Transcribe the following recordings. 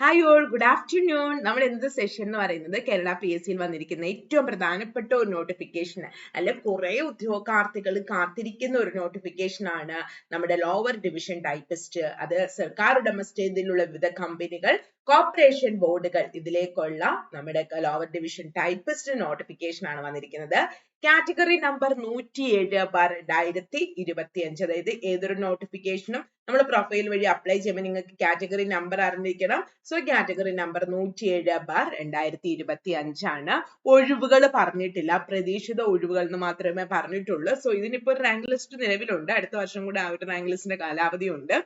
Hi all good afternoon നമ്മൾ എന്ത് session എന്ന് പറയുന്നത് കേരള പി എസ് സിയിൽ വന്നിരിക്കുന്ന ഏറ്റവും പ്രധാനപ്പെട്ട ഒരു നോട്ടിഫിക്കേഷൻ അല്ലെ കുറെ ഉദ്യോഗാർത്ഥികൾ കാത്തിരിക്കുന്ന ഒരു നോട്ടിഫിക്കേഷൻ ആണ് നമ്മുടെ ലോവർ ഡിവിഷൻ ടൈപ്പിസ്റ്റ് അത് സർക്കാർ ഉടമസ്ഥതയിലുള്ള വിവിധ കമ്പനികൾ കോർപ്പറേഷൻ ബോർഡുകൾ ഇതിലേക്കുള്ള നമ്മുടെ ലോവർ ഡിവിഷൻ ടൈപ്പിസ്റ്റ് നോട്ടിഫിക്കേഷൻ ആണ് വന്നിരിക്കുന്നത്. കാറ്റഗറി നമ്പർ നൂറ്റി ഏഴ് ബാർ രണ്ടായിരത്തി ഇരുപത്തി അഞ്ച് അതായത് ഏതൊരു നോട്ടിഫിക്കേഷനും നമ്മൾ പ്രൊഫൈൽ വഴി അപ്ലൈ ചെയ്യുമ്പോൾ നിങ്ങൾക്ക് കാറ്റഗറി നമ്പർ അറിഞ്ഞിരിക്കണം. സോ കാറ്റഗറി നമ്പർ നൂറ്റി ഏഴ് ബാർ രണ്ടായിരത്തി ഇരുപത്തി അഞ്ചാണ് ഒഴിവുകൾ പറഞ്ഞിട്ടില്ല. പ്രതീക്ഷിത ഒഴിവുകൾ എന്ന് മാത്രമേ പറഞ്ഞിട്ടുള്ളൂ. സോ ഇതിനിപ്പോ ഒരു റാങ്ക് ലിസ്റ്റ് നിലവിലുണ്ട്. അടുത്ത വർഷം കൂടെ ആ ഒരു റാങ്ക് ലിസ്റ്റിന്റെ കാലാവധി ഉണ്ട്.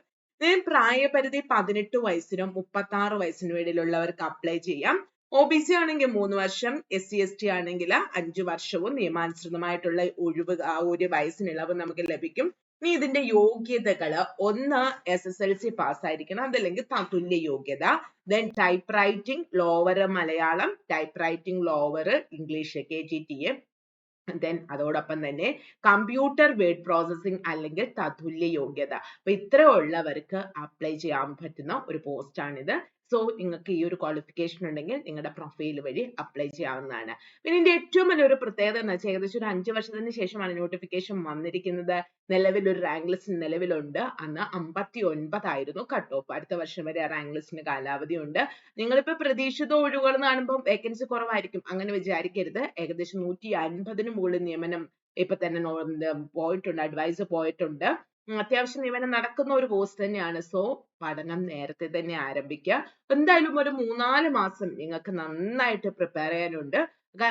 പ്രായപരിധി പതിനെട്ട് വയസ്സിനും മുപ്പത്തി ആറ് വയസ്സിനും ഇടയിലുള്ളവർക്ക് അപ്ലൈ ചെയ്യാം. ഒ ബി സി ആണെങ്കിൽ മൂന്ന് വർഷം എസ് സി എസ് ടി ആണെങ്കിൽ അഞ്ചു വർഷവും നിയമാനുസൃതമായിട്ടുള്ള ഒഴിവ് ആ ഒരു വയസ്സിനിളവ് നമുക്ക് ലഭിക്കും. ഇനി ഇതിന്റെ യോഗ്യതകൾ ഒന്ന് എസ് എസ് എൽ സി പാസ്സായിരിക്കണം അതല്ലെങ്കിൽ തുല്യ യോഗ്യത. Then type writing lower Malayalam type writing lower English K then അതോടൊപ്പം തന്നെ കമ്പ്യൂട്ടർ word പ്രോസസ്സിംഗ് അല്ലെങ്കിൽ തതുല്യ യോഗ്യത. അപ്പൊ ഇത്ര ഉള്ളവർക്ക് അപ്ലൈ ചെയ്യാൻ പറ്റുന്ന ഒരു post ആണിത്. സോ നിങ്ങൾക്ക് ഈ ഒരു ക്വാളിഫിക്കേഷൻ ഉണ്ടെങ്കിൽ നിങ്ങളുടെ പ്രൊഫൈൽ വഴി അപ്ലൈ ചെയ്യാവുന്നതാണ്. പിന്നെ ഇതിന്റെ ഏറ്റവും വലിയൊരു പ്രത്യേകത എന്ന് വെച്ചാൽ ഏകദേശം ഒരു അഞ്ച് വർഷത്തിന് ശേഷമാണ് നോട്ടിഫിക്കേഷൻ വന്നിരിക്കുന്നത്. നിലവിൽ ഒരു റാങ്ക് ലിസ്റ്റ് നിലവിലുണ്ട്. അന്ന് അമ്പത്തി ഒൻപതായിരുന്നു കട്ട് ഓഫ് അടുത്ത വർഷം വരെ ആ റാങ്ക് ലിസ്റ്റിന് കാലാവധി ഉണ്ട്. നിങ്ങളിപ്പോ പ്രതീക്ഷിത ഒഴിവുകൾ കാണുമ്പോൾ വേക്കൻസി കുറവായിരിക്കും. അങ്ങനെ വിചാരിക്കരുത്. ഏകദേശം നൂറ്റി അൻപതിന് മുകളിൽ നിയമനം ഇപ്പൊ തന്നെ പോയിട്ടുണ്ട് അഡ്വൈസ് പോയിട്ടുണ്ട്. അത്യാവശ്യം നിയമനം നടക്കുന്ന ഒരു കോഴ്സ് തന്നെയാണ്. സോ പഠനം നേരത്തെ തന്നെ ആരംഭിക്കുക. എന്തായാലും ഒരു മൂന്നാൽ മാസം നിങ്ങൾക്ക് നന്നായിട്ട് പ്രിപ്പയർ ചെയ്യാനുണ്ട്.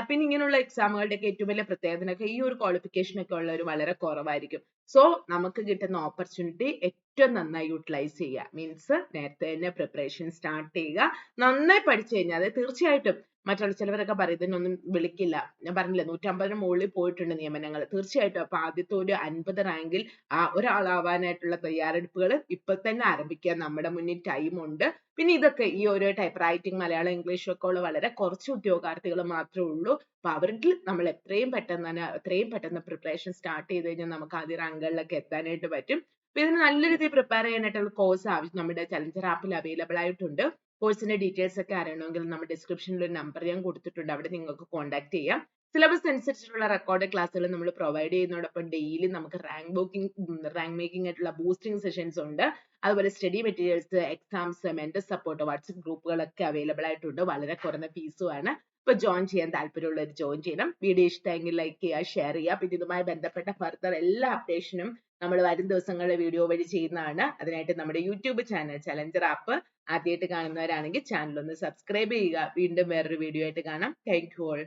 പിന്നെ ഇങ്ങനെയുള്ള എക്സാമുകളുടെ ഒക്കെ ഏറ്റവും വലിയ പ്രത്യേകത ഈ ഒരു ക്വാളിഫിക്കേഷൻ ഒക്കെ ഉള്ളവർ വളരെ കുറവായിരിക്കും. സോ നമുക്ക് കിട്ടുന്ന ഓപ്പർച്യൂണിറ്റി ഏറ്റവും നന്നായി യൂട്ടിലൈസ് ചെയ്യുക. മീൻസ് നേരത്തെ തന്നെ പ്രിപ്പറേഷൻ സ്റ്റാർട്ട് ചെയ്യുക. നന്നായി പഠിച്ചു കഴിഞ്ഞാൽ തീർച്ചയായിട്ടും മറ്റുള്ള ചിലവരൊക്കെ പറയും ഇതിനൊന്നും വിളിക്കില്ല. ഞാൻ പറഞ്ഞില്ലേ നൂറ്റമ്പതിന് മുകളിൽ പോയിട്ടുണ്ട് നിയമനങ്ങൾ. തീർച്ചയായിട്ടും അപ്പൊ ആദ്യത്തെ ഒരു അൻപത് റാങ്കിൽ ആ ഒരാളാവാനായിട്ടുള്ള തയ്യാറെടുപ്പുകൾ ഇപ്പൊ തന്നെ ആരംഭിക്കാൻ നമ്മുടെ മുന്നിൽ ടൈം ഉണ്ട്. പിന്നെ ഇതൊക്കെ ഈ ഒരു ടൈപ്പ് റൈറ്റിംഗ് മലയാളം ഇംഗ്ലീഷ് ഒക്കെ ഉള്ള വളരെ കുറച്ച് ഉദ്യോഗാർത്ഥികൾ മാത്രമേ ഉള്ളൂ. അപ്പൊ അവരിൽ നമ്മൾ എത്രയും പെട്ടെന്ന് തന്നെ എത്രയും പെട്ടെന്ന് പ്രിപ്പറേഷൻ സ്റ്റാർട്ട് ചെയ്ത് കഴിഞ്ഞാൽ നമുക്ക് ആദ്യ റാങ്കുകളിലൊക്കെ എത്താനായിട്ട് പറ്റും. അപ്പൊ ഇതിന് നല്ല രീതിയിൽ പ്രിപ്പയർ ചെയ്യാനായിട്ടുള്ള കോഴ്സ് ആവശ്യം നമ്മുടെ ചലഞ്ചർ ആപ്പിൽ അവൈലബിൾ ആയിട്ടുണ്ട്. കോഴ്സിന്റെ ഡീറ്റെയിൽസ് ഒക്കെ അറിയണമെങ്കിൽ നമ്മുടെ ഡിസ്ക്രിപ്ഷനിൽ ഒരു നമ്പർ ഞാൻ കൊടുത്തിട്ടുണ്ട്. അവിടെ നിങ്ങൾക്ക് കോൺടാക്ട് ചെയ്യാം. സിലബസ് അനുസരിച്ചിട്ടുള്ള റെക്കോർഡ് ക്ലാസ്സുകൾ നമ്മൾ പ്രൊവൈഡ് ചെയ്യുന്നതോടൊപ്പം ഡെയിലി നമുക്ക് റാങ്ക് ബുക്കിംഗ് റാങ്ക് മേക്കിംഗ് ആയിട്ടുള്ള ബൂസ്റ്റിംഗ് സെഷൻസ് ഉണ്ട്. അതുപോലെ study materials exams mental support WhatsApp ഗ്രൂപ്പുകളൊക്കെ available ആയിട്ടുണ്ട്. വളരെ കുറഞ്ഞ ഫീസുമാണ് ഇപ്പൊ ജോയിൻ ചെയ്യാൻ താല്പര്യമുള്ളവർ ജോയിൻ ചെയ്യണം. വീഡിയോ ഇഷ്ടമെങ്കിൽ ലൈക്ക് ചെയ്യുക ഷെയർ ചെയ്യുക. പിന്നെ ഇതുമായി ബന്ധപ്പെട്ട ഫർദർ എല്ലാ അപ്ഡേഷനും നമ്മൾ വരും ദിവസങ്ങളിലെ വീഡിയോ വഴി ചെയ്യുന്നതാണ്. അതിനായിട്ട് നമ്മുടെ യൂട്യൂബ് ചാനൽ ചലഞ്ചർ ആപ്പ് ആദ്യമായിട്ട് കാണുന്നവരാണെങ്കിൽ ചാനൽ ഒന്ന് സബ്സ്ക്രൈബ് ചെയ്യുക. വീണ്ടും വേറൊരു വീഡിയോ ആയിട്ട് കാണാം. Thank you all